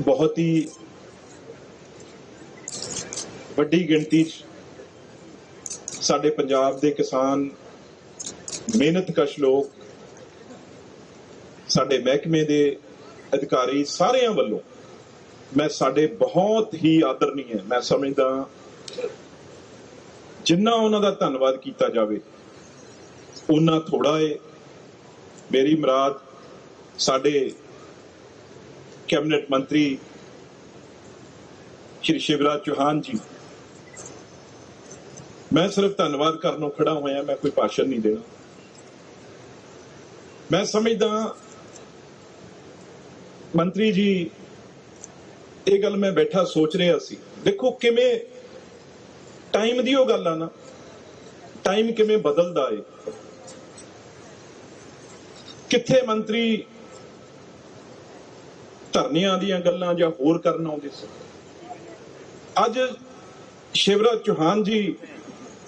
ਬਹੁਤ ਹੀ ਵੱਡੀ ਗਿਣਤੀ 'ਚ ਸਾਡੇ ਪੰਜਾਬ ਦੇ ਕਿਸਾਨ ਮਿਹਨਤਕਸ਼ ਲੋਕ, ਸਾਡੇ ਮਹਿਕਮੇ ਦੇ ਅਧਿਕਾਰੀ ਸਾਰਿਆਂ ਵੱਲੋਂ ਮੈਂ ਸਾਡੇ ਬਹੁਤ ਹੀ ਆਦਰਨੀ ਹੈ ਮੈਂ ਸਮਝਦਾ ਜਿੰਨਾ ਉਹਨਾਂ ਦਾ ਧੰਨਵਾਦ ਕੀਤਾ ਜਾਵੇ ਉਹਨਾਂ ਥੋੜਾ ਏ। ਮੇਰੀ ਮੁਰਾਦ ਸਾਡੇ ਕੈਬਨਿਟ ਮੰਤਰੀ ਸ਼੍ਰੀ ਸ਼ਿਵਰਾਜ ਚੌਹਾਨ ਜੀ। ਮੈਂ ਸਿਰਫ ਧੰਨਵਾਦ ਕਰਨ ਨੂੰ ਖੜਾ ਹੋਇਆ, ਮੈਂ ਕੋਈ ਭਾਸ਼ਣ ਨਹੀਂ ਦੇਣਾ। ਮੈਂ ਸਮਝਦਾ ਮੰਤਰੀ ਜੀ, ਇਹ ਗੱਲ ਮੈਂ ਬੈਠਾ ਸੋਚ ਰਿਹਾ ਸੀ। ਦੇਖੋ ਕਿਵੇਂ ਟਾਈਮ ਦੀ ਉਹ ਗੱਲ ਆ ਨਾ ਟਾਈਮ ਕਿਵੇਂ ਬਦਲਦਾ ਏ। ਕਿੱਥੇ ਮੰਤਰੀ ਧਰਨਿਆਂ ਦੀਆਂ ਗੱਲਾਂ ਜਾਂ ਹੋਰ ਕਰਨ ਆਉਂਦੇ ਸੀ। ਅੱਜ ਸ਼ਿਵਰਾਜ ਚੌਹਾਨ ਜੀ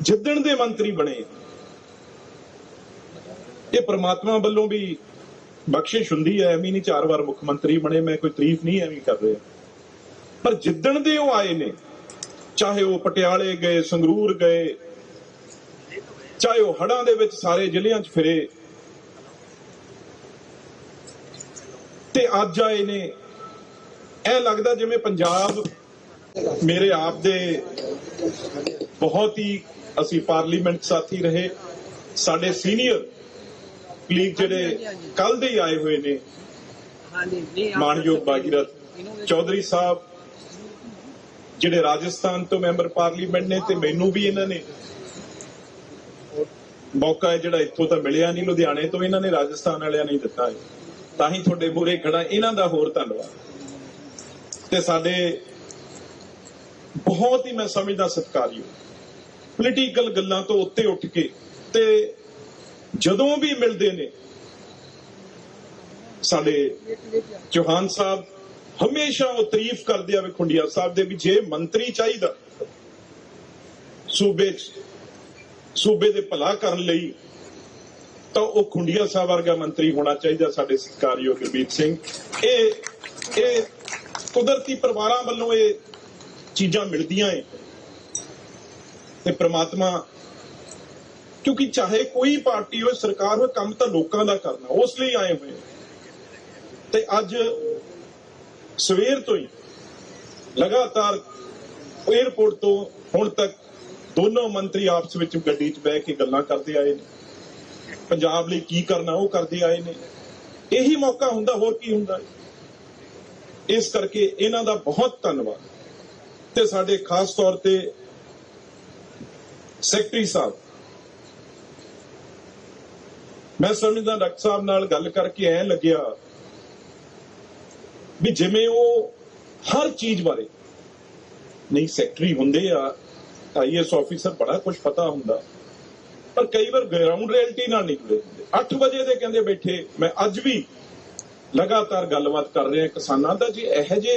ਜਿੱਦਣ ਦੇ ਮੰਤਰੀ ਬਣੇ, ਇਹ ਪ੍ਰਮਾਤਮਾ ਵੱਲੋਂ ਵੀ ਬਖਸ਼ਿਸ਼ ਹੁੰਦੀ ਹੈ, ਐਵੇਂ ਨਹੀਂ ਚਾਰ ਵਾਰ ਮੁੱਖ ਮੰਤਰੀ ਬਣੇ, ਮੈਂ ਕੋਈ ਤਾਰੀਫ ਨਹੀਂ ਐਵੇਂ ਕਰ ਰਿਹਾ। ਪਰ ਜਿੱਦਣ ਦੇ ਉਹ ਆਏ ਨੇ, ਚਾਹੇ ਉਹ ਪਟਿਆਲੇ ਗਏ, ਸੰਗਰੂਰ ਗਏ, ਚਾਹੇ ਉਹ ਹੜਾਂ ਦੇ ਵਿੱਚ ਸਾਰੇ ਜ਼ਿਲ੍ਹਿਆਂ 'ਚ ਫਿਰੇ ਤੇ ਅੱਜ ਆਏ ਨੇ, ਇਹ ਲੱਗਦਾ ਜਿਵੇਂ ਪੰਜਾਬ ਮੇਰੇ ਆਪ ਦੇ ਬਹੁਤ ਹੀ ਅਸੀਂ ਪਾਰਲੀਮੈਂਟ ਸਾਥੀ ਰਹੇ, ਸਾਡੇ ਸੀਨੀਅਰ ਕਲੀਗ ਜਿਹੜੇ ਕੱਲ ਦੇ ਹੀ ਆਏ ਹੋਏ ਨੇ, ਮਾਨਯੋਗ ਬਾਗੀਰਥ ਚੌਧਰੀ ਸਾਹਿਬ, ਜਿਹੜੇ ਰਾਜਸਥਾਨ ਤੋਂ ਮੈਂਬਰ ਪਾਰਲੀਮੈਂਟ ਨੇ ਤੇ ਮੈਨੂੰ ਵੀ ਇਹਨਾਂ ਨੇ ਮੌਕਾ ਹੈ ਜਿਹੜਾ ਇੱਥੋਂ ਤਾਂ ਮਿਲਿਆ ਨਹੀਂ, ਲੁਧਿਆਣੇ ਤੋਂ ਇਹਨਾਂ ਨੇ, ਰਾਜਸਥਾਨ ਵਾਲਿਆਂ ਨੇ ਦਿੱਤਾ ਹੈ। ਤਾਂ ਹੀ ਤੁਹਾਡੇ ਮੂਹਰੇ ਖੜਾ। ਇਹਨਾਂ ਦਾ ਹੋਰ ਧੰਨਵਾਦ। ਤੇ ਸਾਡੇ ਬਹੁਤ ਹੀ ਮੈਂ ਸਮਝਦਾ ਸਤਿਕਾਰਯੋਗ ਪੋਲੀਟੀਕਲ ਗੱਲਾਂ ਤੋਂ ਉੱਤੇ ਉੱਠ ਕੇ ਤੇ ਜਦੋਂ ਵੀ ਮਿਲਦੇ ਨੇ, ਸਾਡੇ ਚੌਹਾਨ ਸਾਹਿਬ ਹਮੇਸ਼ਾ ਉਹ ਤਾਰੀਫ ਕਰਦੇ ਆ ਖੁੰਡੀਆ ਸਾਹਿਬ ਦੇ ਵੀ ਜੇ ਮੰਤਰੀ ਚਾਹੀਦਾ, ਸੂਬੇ 'ਚ, ਸੂਬੇ ਦੇ ਭਲਾ ਕਰਨ ਲਈ ਤਾਂ ਉਹ ਖੁੰਡੀਆ ਸਾਹਿਬ ਵਰਗਾ ਮੰਤਰੀ ਹੋਣਾ ਚਾਹੀਦਾ ਸਾਡੇ ਸਤਿਕਾਰਯੋਗ ਗੁਰਬੀਰ ਸਿੰਘ। ਇਹ ਇਹ ਕੁਦਰਤੀ ਪਰਿਵਾਰਾਂ ਵੱਲੋਂ ਇਹ ਚੀਜ਼ਾਂ ਮਿਲਦੀਆਂ ਏ। ਤੇ ਪ੍ਰਮਾਤਮਾ, ਕਿਉਂਕਿ ਚਾਹੇ ਕੋਈ ਪਾਰਟੀ ਹੋਵੇ ਸਰਕਾਰ ਹੋਵੇ ਕੰਮ ਤਾਂ ਲੋਕਾਂ ਦਾ ਕਰਨਾ, ਉਸ ਲਈ ਆਏ ਹੋਏ ਤੇ ਅੱਜ ਸਵੇਰ ਤੋਂ ਹੀ ਲਗਾਤਾਰ 에ਅਰਪੋਰਟ ਤੋਂ ਹੁਣ ਤੱਕ ਦੋਨੋਂ ਮੰਤਰੀ ਆਪਸ ਵਿੱਚ ਗੱਡੀ 'ਚ ਬਹਿ ਕੇ ਗੱਲਾਂ ਕਰਦੇ ਆਏ ਨੇ। ਪੰਜਾਬ ਲਈ ਕੀ ਕਰਨਾ, ਉਹ ਕਰਦੇ ਆਏ ਨੇ। ਇਹੀ ਮੌਕਾ ਹੁੰਦਾ, ਹੋਰ ਕੀ ਹੁੰਦਾ? ਇਸ ਕਰਕੇ ਇਹਨਾਂ ਦਾ ਬਹੁਤ ਧੰਨਵਾਦ। ਤੇ ਸਾਡੇ ਖਾਸ ਤੌਰ ਤੇ ਸੈਕਟਰੀ ਸਾਹਿਬ, ਮੈਂ ਸਮਝਦਾ ਡਾਕਟਰ ਸਾਹਿਬ ਨਾਲ ਗੱਲ ਕਰਕੇ ਐ ਲੱਗਿਆ ਵੀ ਜਿਵੇਂ ਉਹ ਹਰ ਚੀਜ਼ ਬਾਰੇ, ਨਹੀਂ, ਸੈਕਟਰੀ ਹੁੰਦੇ ਆ ਆਈਐਸ ਆਫੀਸਰ ਬੜਾ ਕੁਝ ਪਤਾ ਹੁੰਦਾ। ਪਰ ਕਈ ਵਾਰ ਗਰਾਊਂਡ ਰਿਐਲਿਟੀ ਨਾਲ ਨਹੀਂ ਜੁੜੇ ਹੁੰਦੇ। 8 ਵਜੇ ਦੇ ਕਹਿੰਦੇ ਬੈਠੇ, ਮੈਂ ਅੱਜ ਵੀ ਲਗਾਤਾਰ ਗੱਲਬਾਤ ਕਰ ਰਿਹਾ ਕਿਸਾਨਾਂ ਦਾ ਜੇ, ਇਹੋ ਜੇ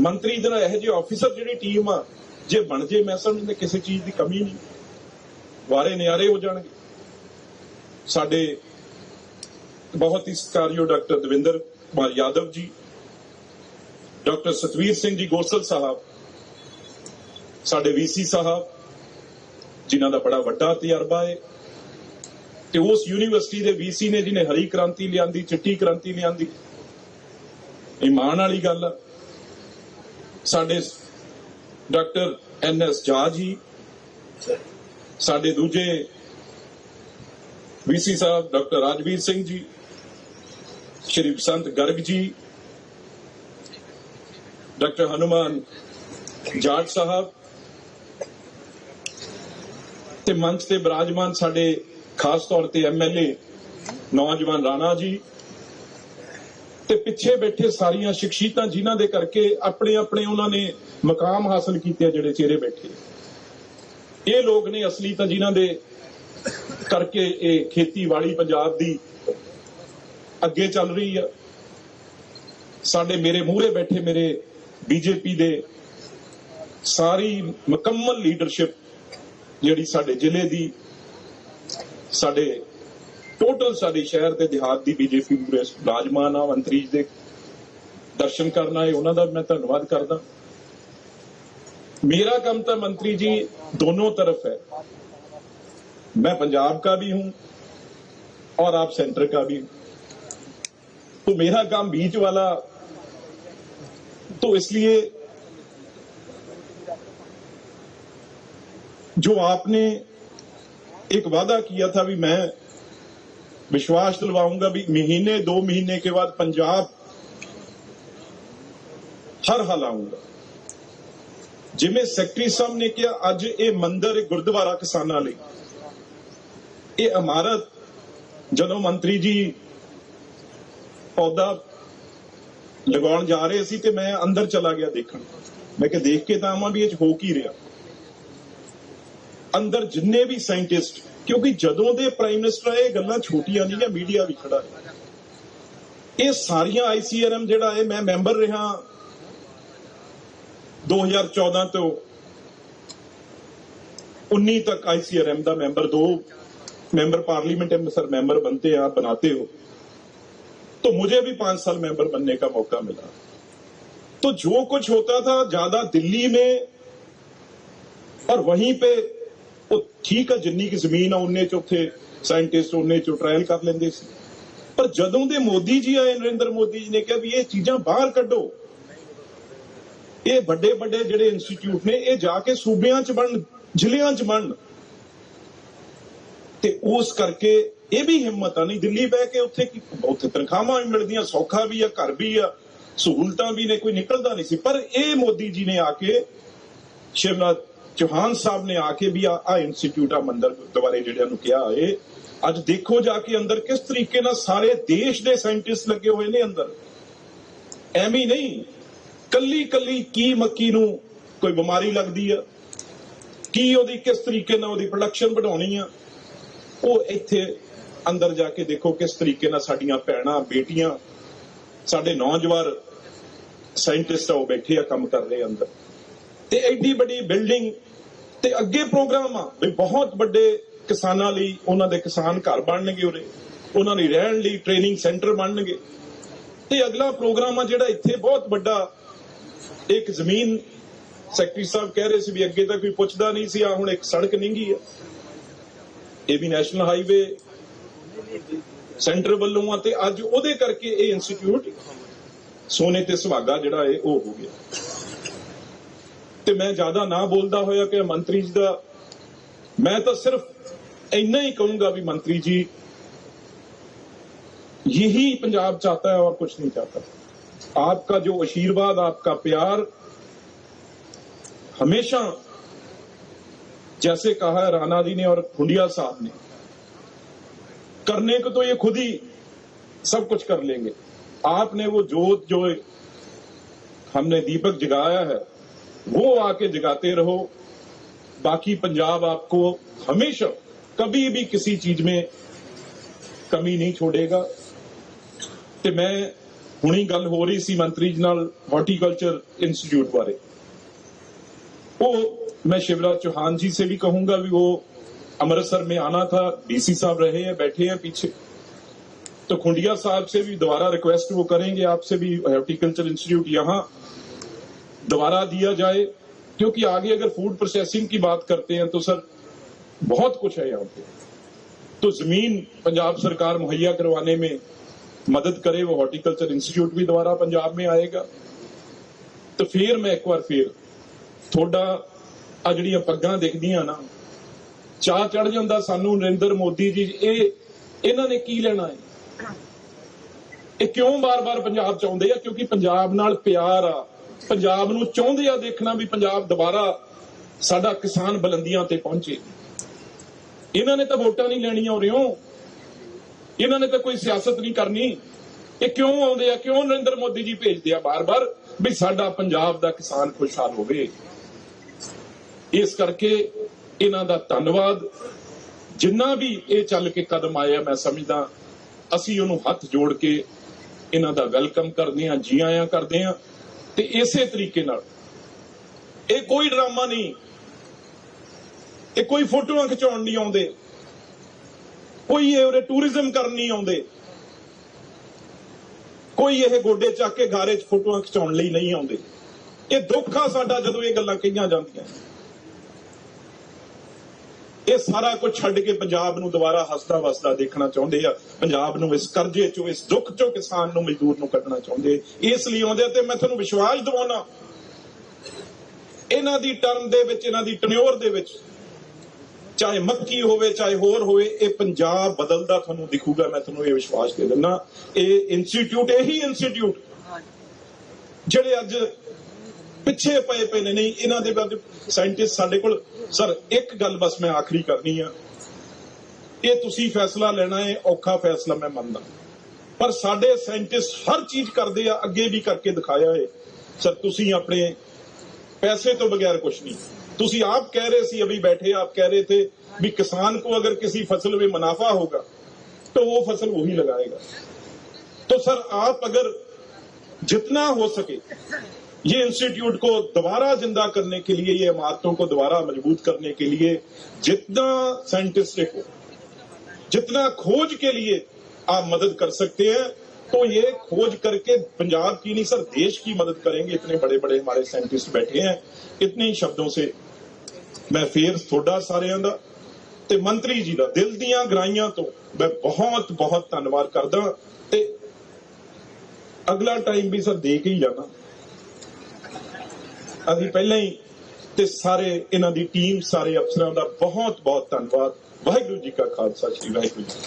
ਮੰਤਰੀ ਦੇ ਨਾਲ ਇਹੋ ਆਫੀਸਰ ਜਿਹੜੀ ਟੀਮ ਆ, ਜੇ ਬਣ ਜੇ, ਮੈਂ ਸਮਝਦਾ ਕਿਸੇ ਚੀਜ਼ ਦੀ ਕਮੀ ਨਹੀਂ। ਵਾਰੇ ਨਿਆਰੇ ਹੋ ਜਾਣਗੇ। ਸਾਡੇ ਬਹੁਤ ਹੀ ਸਤਿਕਾਰਯੋਗ ਡਾਕਟਰ ਦਵਿੰਦਰ ਕੁਮਾਰ ਯਾਦਵ ਜੀ, ਡਾਕਟਰ ਸਤਵੀਰ ਸਿੰਘ ਜੀ ਗੋਸਲ ਸਾਹਿਬ, ਸਾਡੇ ਵੀਸੀ ਸਾਹਿਬ ਜਿਨ੍ਹਾਂ ਦਾ ਬੜਾ ਵੱਡਾ ਤਜਰਬਾ ਹੈ ਤੇ ਉਸ ਯੂਨੀਵਰਸਿਟੀ ਦੇ ਵੀਸੀ ਨੇ ਜਿਹਨੇ ਹਰੀ ਕ੍ਰਾਂਤੀ ਲਿਆਂਦੀ, ਚਿੱਟੀ ਕ੍ਰਾਂਤੀ ਲਿਆਂਦੀ। ਇਹ ਮਾਣ ਵਾਲੀ ਗੱਲ ਆ। ਸਾਡੇ ਡਾਕਟਰ ਐਨ ਐਸ ਜਾ ਜੀ, ਸਾਡੇ ਦੂਜੇ ਵੀਸੀ ਸਾਹਿਬ ਡਾਕਟਰ ਰਾਜਵੀਰ ਸਿੰਘ ਜੀ, ਸ਼੍ਰੀ ਬਸੰਤ ਗਰਗ ਜੀ, ਡਾਕਟਰ ਹਨੂਮਾਨ ਜਾਟ ਸਾਹਿਬ ਤੇ ਮੰਚ ਤੇ ਬਿਰਾਜਮਾਨ ਸਾਡੇ ਖਾਸ ਤੌਰ ਤੇ ਐਮਐਲਏ ਨੌਜਵਾਨ ਰਾਣਾ ਜੀ ਤੇ ਪਿੱਛੇ ਬੈਠੇ ਸਾਰੀਆਂ ਸ਼ਖਸੀਅਤਾਂ ਜਿਨ੍ਹਾਂ ਦੇ ਕਰਕੇ ਆਪਣੇ ਆਪਣੇ ਉਹਨਾਂ ਨੇ ਮਕਾਮ ਹਾਸਲ ਕੀਤੇ ਜਿਹੜੇ ਚਿਹਰੇ ਬੈਠੇ। ਇਹ ਲੋਕ ਨੇ ਅਸਲੀ ਤਾਂ ਜਿਨ੍ਹਾਂ ਦੇ ਕਰਕੇ ਇਹ ਖੇਤੀਬਾੜੀ ਪੰਜਾਬ ਦੀ ਅੱਗੇ ਚੱਲ ਰਹੀ ਆ। ਸਾਡੇ ਮੇਰੇ ਮੂਹਰੇ ਬੈਠੇ ਮੇਰੇ ਬੀਜੇਪੀ ਦੇ ਸਾਰੀ ਮੁਕੰਮਲ ਲੀਡਰਸ਼ਿਪ ਜਿਹੜੀ ਸਾਡੇ ਜ਼ਿਲ੍ਹੇ ਦੀ ਸਾਡੇ ਟੋਟਲ ਸਾਡੇ ਸ਼ਹਿਰ ਤੇ ਦਿਹਾਤ ਦੀ ਬੀਜੇਪੀ ਪੂਰੇ ਰਾਜਮਾਨ ਆ ਮੰਤਰੀ ਦੇ ਦਰਸ਼ਨ ਕਰਨ ਆਏ ਉਹਨਾਂ ਦਾ ਮੈਂ ਧੰਨਵਾਦ ਕਰਦਾ मेरा काम तो मंत्री जी दोनों तरफ है मैं पंजाब का भी हूं और आप सेंटर का भी हूं तो मेरा काम बीच वाला तो इसलिए जो आपने एक वादा किया था भी मैं विश्वास दिलवाऊंगा भी महीने दो महीने के बाद पंजाब हर हाल आऊंगा ਜਿਵੇਂ ਸੈਕਟਰੀ ਸਾਹਿਬ ਨੇ ਕਿਹਾ ਅੱਜ ਇਹ ਮੰਦਿਰ ਇਹ ਗੁਰਦੁਆਰਾ ਕਿਸਾਨਾਂ ਲਈ ਇਹ ਇਮਾਰਤ ਜਦੋਂ ਮੰਤਰੀ ਜੀ ਪੌਦਾ ਲਗਾਉਣ ਜਾ ਰਹੇ ਸੀ ਤੇ ਮੈਂ ਅੰਦਰ ਚਲਾ ਗਿਆ ਦੇਖਣ ਮੈਂ ਕਿ ਦੇਖ ਕੇ ਤਾਂ ਆਵਾਂ ਵੀ ਇਹ 'ਚ ਹੋ ਕੀ ਰਿਹਾ ਅੰਦਰ ਜਿੰਨੇ ਵੀ ਸਾਇੰਟਿਸਟ ਕਿਉਂਕਿ ਜਦੋਂ ਦੇ ਪ੍ਰਾਈਮ ਮਿਨਿਸਟਰ ਆਏ ਇਹ ਗੱਲਾਂ ਛੋਟੀਆਂ ਨਹੀਂ ਆ ਮੀਡੀਆ ਵੀ ਖੜਾ ਹੈ ਇਹ ਸਾਰੀਆਂ ਆਈਸੀਆਰਐਮ ਜਿਹੜਾ ਹੈ ਮੈਂ ਮੈਂਬਰ ਰਿਹਾ 2014 ਤੋਂ 19 तक आईसीआरएम ਦਾ ਮੈਂਬਰ दो मेंबर पार्लियामेंट में सर मेंबर बनते हैं आप बनाते हो तो मुझे भी पांच साल मेंबर बनने का मौका मिला तो जो कुछ होता था ज्यादा दिल्ली में और वहीं पे ਉਹ ਠੀਕ ਆ, ਜਿੰਨੀ ਕੀ ਜ਼ਮੀਨ ਆ, ਉਹਨੇ ਚ ਉੱਥੇ ਸਾਇੰਟਿਸਟ ਉਹਨੇ ਚ ਟ੍ਰਾਇਲ ਕਰ ਲੈਂਦੇ ਸੀ। ਪਰ ਜਦੋਂ ਦੇ ਮੋਦੀ ਜੀ ਆਏ, ਨਰਿੰਦਰ ਮੋਦੀ ਜੀ ਨੇ ਕਿਹਾ ਵੀ ਇਹ ਚੀਜ਼ਾਂ ਬਾਹਰ ਕੱਢੋ। ਇਹ ਵੱਡੇ ਵੱਡੇ ਜਿਹੜੇ ਇੰਸਟੀਚਿਊਟ ਨੇ, ਇਹ ਜਾ ਕੇ ਸੂਬਿਆਂ ਚ ਬਣ ਜ਼ਿਲ੍ਹਿਆਂ ਚ ਬਣ ਤੇ ਉਸ ਕਰਕੇ ਇਹ ਵੀ ਹਿੰਮਤ ਆ, ਨਹੀਂ ਦਿੱਲੀ ਬਹਿ ਕੇ ਉੱਥੇ ਕੀ, ਉੱਥੇ ਤਨਖਾਹਾਂ ਵੀ ਮਿਲਦੀਆਂ, ਸੌਖਾ ਵੀ ਆ, ਘਰ ਵੀ ਆ, ਸਹੂਲਤਾਂ ਵੀ ਨੇ, ਕੋਈ ਨਿਕਲਦਾ ਨਹੀਂ ਸੀ। ਪਰ ਇਹ ਮੋਦੀ ਜੀ ਨੇ ਆ ਕੇ ਸ਼ਿਵਨਾਥ ਚੌਹਾਨ ਸਾਹਿਬ ਨੇ ਆ ਕੇ ਵੀ ਆ ਇੰਸਟੀਚਿਊਟ ਆ ਮੰਦਰ ਦੁਆਰੇ ਜਿਹੜਿਆਂ ਨੂੰ ਕਿਹਾ ਏ ਅੱਜ ਦੇਖੋ ਜਾ ਕੇ ਅੰਦਰ ਕਿਸ ਤਰੀਕੇ ਨਾਲ ਸਾਰੇ ਦੇਸ਼ ਦੇ ਸਾਇੰਟਿਸਟ ਲੱਗੇ ਹੋਏ ਨੇ ਅੰਦਰ। ਐਵੇਂ ਨਹੀਂ। ਕੱਲੀ ਕੱਲੀ ਕੀ ਮੱਕੀ ਨੂੰ ਕੋਈ ਬਿਮਾਰੀ ਲੱਗਦੀ ਆ, ਕੀ ਉਹਦੀ ਕਿਸ ਤਰੀਕੇ ਨਾਲ ਉਹਦੀ ਪ੍ਰੋਡਕਸ਼ਨ ਵਧਾਉਣੀ ਆ, ਉਹ ਇੱਥੇ ਅੰਦਰ ਜਾ ਕੇ ਦੇਖੋ ਕਿਸ ਤਰੀਕੇ ਨਾਲ ਸਾਡੀਆਂ ਭੈਣਾਂ, ਬੇਟੀਆਂ, ਸਾਡੇ ਨੌਜਵਾਨ ਸਾਇੰਟਿਸਟ ਆ ਉਹ ਬੈਠੇ ਆ ਕੰਮ ਕਰ ਰਹੇ ਅੰਦਰ। ਤੇ ਐਡੀ ਵੱਡੀ ਬਿਲਡਿੰਗ ਤੇ ਅੱਗੇ ਪ੍ਰੋਗਰਾਮ ਆ। ਵੀ ਬਹੁਤ ਵੱਡੇ ਕਿਸਾਨਾਂ ਲਈ ਉਹਨਾਂ ਦੇ ਕਿਸਾਨ ਘਰ ਬਣਨਗੇ ਉਰੇ। ਉਹਨਾਂ ਲਈ ਰਹਿਣ ਲਈ ਟ੍ਰੇਨਿੰਗ ਸੈਂਟਰ ਬਣਨਗੇ। ਤੇ ਅਗਲਾ ਪ੍ਰੋਗਰਾਮ ਆ ਜਿਹੜਾ ਇੱਥੇ ਬਹੁਤ ਵੱਡਾ ਇੱਕ ਜ਼ਮੀਨ ਸੈਕਟਰੀ ਸਾਹਿਬ ਕਹਿ ਰਹੇ ਸੀ ਵੀ ਅੱਗੇ ਤਾਂ ਕੋਈ ਪੁੱਛਦਾ ਨਹੀਂ ਸੀ ਆ ਹੁਣ ਇੱਕ ਸੜਕ ਨਿੰਗੀ ਆ। ਇਹ ਵੀ ਨੈਸ਼ਨਲ ਹਾਈਵੇ ਸੈਂਟਰ ਵੱਲੋਂ ਆ ਤੇ ਅੱਜ ਉਹਦੇ ਕਰਕੇ ਇਹ ਇੰਸਟੀਚਿਊਟ ਸੋਨੇ ਤੇ ਸੁਹਾਗਾ ਜਿਹੜਾ ਹੈ ਉਹ ਹੋ ਗਿਆ। ਤੇ ਮੈਂ ਜ਼ਿਆਦਾ ਨਾ ਬੋਲਦਾ ਹੋਇਆ ਕਿ ਮੰਤਰੀ ਜੀ ਦਾ ਮੈਂ ਤਾਂ ਸਿਰਫ ਇੰਨਾ ही कहूंगा भी मंत्री जी यही पंजाब चाहता है और कुछ नहीं चाहता आपका जो आशीर्वाद आपका प्यार हमेशा जैसे कहा है राणा जी ने और खुंडिया साहब ने करने को तो ये खुद ही सब कुछ कर लेंगे आपने वो जोत जो हमने दीपक जगाया है वो आके जगाते रहो बाकी पंजाब आपको हमेशा कभी भी किसी चीज में कमी नहीं छोड़ेगा ਤੇ ਮੈਂ ਹੁਣੀ ਗੱਲ ਹੋ ਰਹੀ ਸੀ ਮੰਤਰੀ ਜੀ ਨਾਲ ਹਾਰਟੀਕਲਚਰ इंस्टीट्यूट बारे वो मैं शिवराज चौहान जी से भी कहूंगा भी वो अमृतसर में आना था डीसी साहब रहे हैं बैठे हैं पीछे तो खुंडिया साहब से भी दोबारा रिक्वेस्ट वो करेंगे आपसे भी हार्टिकल्चर इंस्टीट्यूट यहाँ दोबारा दिया जाए क्योंकि आगे अगर फूड प्रोसेसिंग की बात करते हैं तो सर बहुत कुछ है यहाँ पे तो जमीन पंजाब सरकार मुहैया करवाने में मदद करे वो हार्टिकल्चर इंस्टीट्यूट भी दोबारा पंजाब में आएगा तो फिर मैं एक बार फिर ਤੁਹਾਡਾ ਆ ਜਿਹੜੀਆਂ ਪੱਗਾਂ ਦਿਖਦੀਆਂ ਨਾ ਚਾਹ ਚੜ ਜਾਂਦਾ ਸਾਨੂੰ ਨਰਿੰਦਰ ਮੋਦੀ ਜੀ ਇਹ ਇਹਨਾਂ ਨੇ ਕੀ ਲੈਣਾ ਹੈ ਇਹ ਕਿਉਂ ਬਾਰ-ਬਾਰ ਪੰਜਾਬ ਚ ਆਉਂਦੇ ਆ ਕਿਉਂਕਿ ਪੰਜਾਬ ਨਾਲ ਪਿਆਰ ਆ ਪੰਜਾਬ ਨੂੰ ਚਾਹੁੰਦੇ ਆ ਦੇਖਣਾ ਵੀ ਪੰਜਾਬ ਦੁਬਾਰਾ ਸਾਡਾ ਕਿਸਾਨ ਬੁਲੰਦੀਆਂ ਤੇ ਪਹੁੰਚੇ। ਇਹਨਾਂ ਨੇ ਤਾਂ ਵੋਟਾਂ ਨਹੀਂ ਲੈਣੀਆਂ ਉਰਿਓਂ ਇਹਨਾਂ ਨੇ ਤਾਂ ਕੋਈ ਸਿਆਸਤ ਨਹੀਂ ਕਰਨੀ। ਇਹ ਕਿਉਂ ਆਉਂਦੇ ਆ? ਕਿਉਂ ਨਰਿੰਦਰ ਮੋਦੀ ਜੀ ਭੇਜਦੇ ਆ ਬਾਰ-ਬਾਰ ਵੀ ਸਾਡਾ ਪੰਜਾਬ ਦਾ ਕਿਸਾਨ ਖੁਸ਼ਹਾਲ ਹੋਵੇ? ਇਸ ਕਰਕੇ ਇਹਨਾਂ ਦਾ ਧੰਨਵਾਦ। ਜਿੰਨਾ ਵੀ ਇਹ ਚੱਲ ਕੇ ਕਦਮ ਆਇਆ ਮੈਂ ਸਮਝਦਾ ਅਸੀਂ ਉਹਨੂੰ ਹੱਥ ਜੋੜ ਕੇ ਇਹਨਾਂ ਦਾ ਵੈਲਕਮ ਕਰਦੇ ਹਾਂ ਜੀ ਆਇਆਂ ਕਰਦੇ ਹਾਂ। ਤੇ ਇਸੇ ਤਰੀਕੇ ਨਾਲ। ਇਹ ਕੋਈ ਡਰਾਮਾ ਨਹੀਂ। ਇਹ ਕੋਈ ਫੋਟੋਆਂ ਖਿਚਾਉਣ ਨਹੀਂ ਆਉਂਦੇ। ਕੋਈ ਇਹ ਉਰੇ ਟੂਰਿਜ਼ਮ ਕਰਨ ਨਹੀਂ ਆਉਂਦੇ। ਕੋਈ ਇਹ ਗੋਡੇ ਚੱਕ ਕੇ ਗਾਰੇ 'ਚ ਫੋਟੋਆਂ ਖਿਚਾਉਣ ਲਈ ਨਹੀਂ ਆਉਂਦੇ। ਇਹ ਦੁੱਖ ਆ ਸਾਡਾ ਜਦੋਂ ਇਹ ਗੱਲਾਂ ਕਹੀਆਂ ਜਾਂਦੀਆਂ। ਇਹ ਸਾਰਾ ਕੁਝ ਛੱਡ ਕੇ ਪੰਜਾਬ ਨੂੰ ਦੁਬਾਰਾ ਹੱਸਦਾ ਵਸਦਾ ਦੇਖਣਾ ਚਾਹੁੰਦੇ ਆ। ਪੰਜਾਬ ਨੂੰ ਇਸ ਕਰਜ਼ੇ ਚੋਂ ਇਸ ਦੁੱਖ ਚੋਂ ਕਿਸਾਨ ਨੂੰ ਮਜ਼ਦੂਰ ਨੂੰ ਕੱਢਣਾ ਚਾਹੁੰਦੇ। ਇਸ ਲਈ ਆਉਂਦੇ ਤੇ ਮੈਂ ਤੁਹਾਨੂੰ ਵਿਸ਼ਵਾਸ ਦਿਵਾਉਣਾ। ਇਹਨਾਂ ਦੀ ਟਰਮ ਦੇ ਵਿੱਚ ਇਹਨਾਂ ਦੀ ਟਨਿਓਰ ਦੇ ਵਿੱਚ ਚਾਹੇ ਮੱਕੀ ਹੋਵੇ ਚਾਹੇ ਹੋਰ ਹੋਵੇ ਇਹ ਪੰਜਾਬ ਬਦਲਦਾ ਤੁਹਾਨੂੰ ਦਿਖੂਗਾ ਮੈਂ ਤੁਹਾਨੂੰ ਇਹ ਵਿਸ਼ਵਾਸ ਦੇ ਦਿੰਦਾ। ਇਹ ਇੰਸਟੀਚਿਊਟ ਇਹੀ ਇੰਸਟੀਚਿਊਟ ਜਿਹੜੇ ਅੱਜ ਪਿੱਛੇ ਪਏ ਪਏ ਨੇ ਨਹੀਂ ਇਹਨਾਂ ਦੇ ਬਾਰੇ ਸਾਇੰਟਿਸਟ ਸਾਡੇ ਕੋਲ ਸਰ ਇੱਕ ਗੱਲ ਬਸ ਮੈਂ ਆਖਰੀ ਕਰਨੀ ਆ ਇਹ ਤੁਸੀਂ ਫੈਸਲਾ ਲੈਣਾ ਹੈ ਔਖਾ ਫੈਸਲਾ ਮੈਂ ਮੰਨਦਾ ਪਰ ਸਾਡੇ ਸਾਇੰਟਿਸਟ ਹਰ ਚੀਜ਼ ਕਰਦੇ ਆ ਅੱਗੇ ਵੀ ਕਰਕੇ ਦਿਖਾਇਆ ਹੈ ਸਰ ਤੁਸੀਂ ਆਪਣੇ पैसे तो बगैर कुछ नहीं तुसी आप कह रहे सी अभी बैठे आप कह रहे थे भी किसान को अगर किसी फसल में मुनाफा होगा तो वो फसल वही लगाएगा तो सर आप अगर जितना हो सके ये इंस्टीट्यूट को दोबारा जिंदा करने के लिए ये इमारतों को दोबारा मजबूत करने के लिए जितना साइंटिस्टिक हो जितना खोज के लिए आप मदद कर सकते हैं तो ये खोज करके पंजाब की नहीं सर देश की मदद करेंगे इतने बड़े बड़े हमारे साइंटिस्ट बैठे हैं इतने ही शब्दों से ਮੈਂ ਫੇਰ ਤੁਹਾਡਾ ਸਾਰਿਆਂ ਦਾ ਤੇ ਮੰਤਰੀ ਜੀ ਦਾ ਦਿਲ ਦੀਆਂ ਗਰਾਈਆਂ ਤੋਂ ਮੈਂ ਬਹੁਤ ਬਹੁਤ ਧੰਨਵਾਦ ਕਰਦਾ ਤੇ ਅਗਲਾ ਟਾਈਮ ਵੀ ਸਰ ਦੇ ਕੇ ਹੀ ਜਾਣਾ ਅਸੀਂ ਪਹਿਲਾਂ ਹੀ ਤੇ ਸਾਰੇ ਇਹਨਾਂ ਦੀ ਟੀਮ ਸਾਰੇ ਅਫਸਰਾਂ ਦਾ ਬਹੁਤ ਬਹੁਤ ਧੰਨਵਾਦ। ਵਾਹਿਗੁਰੂ ਜੀ ਕਾ ਖਾਲਸਾ, ਸ੍ਰੀ ਵਾਹਿਗੁਰੂ ਜੀ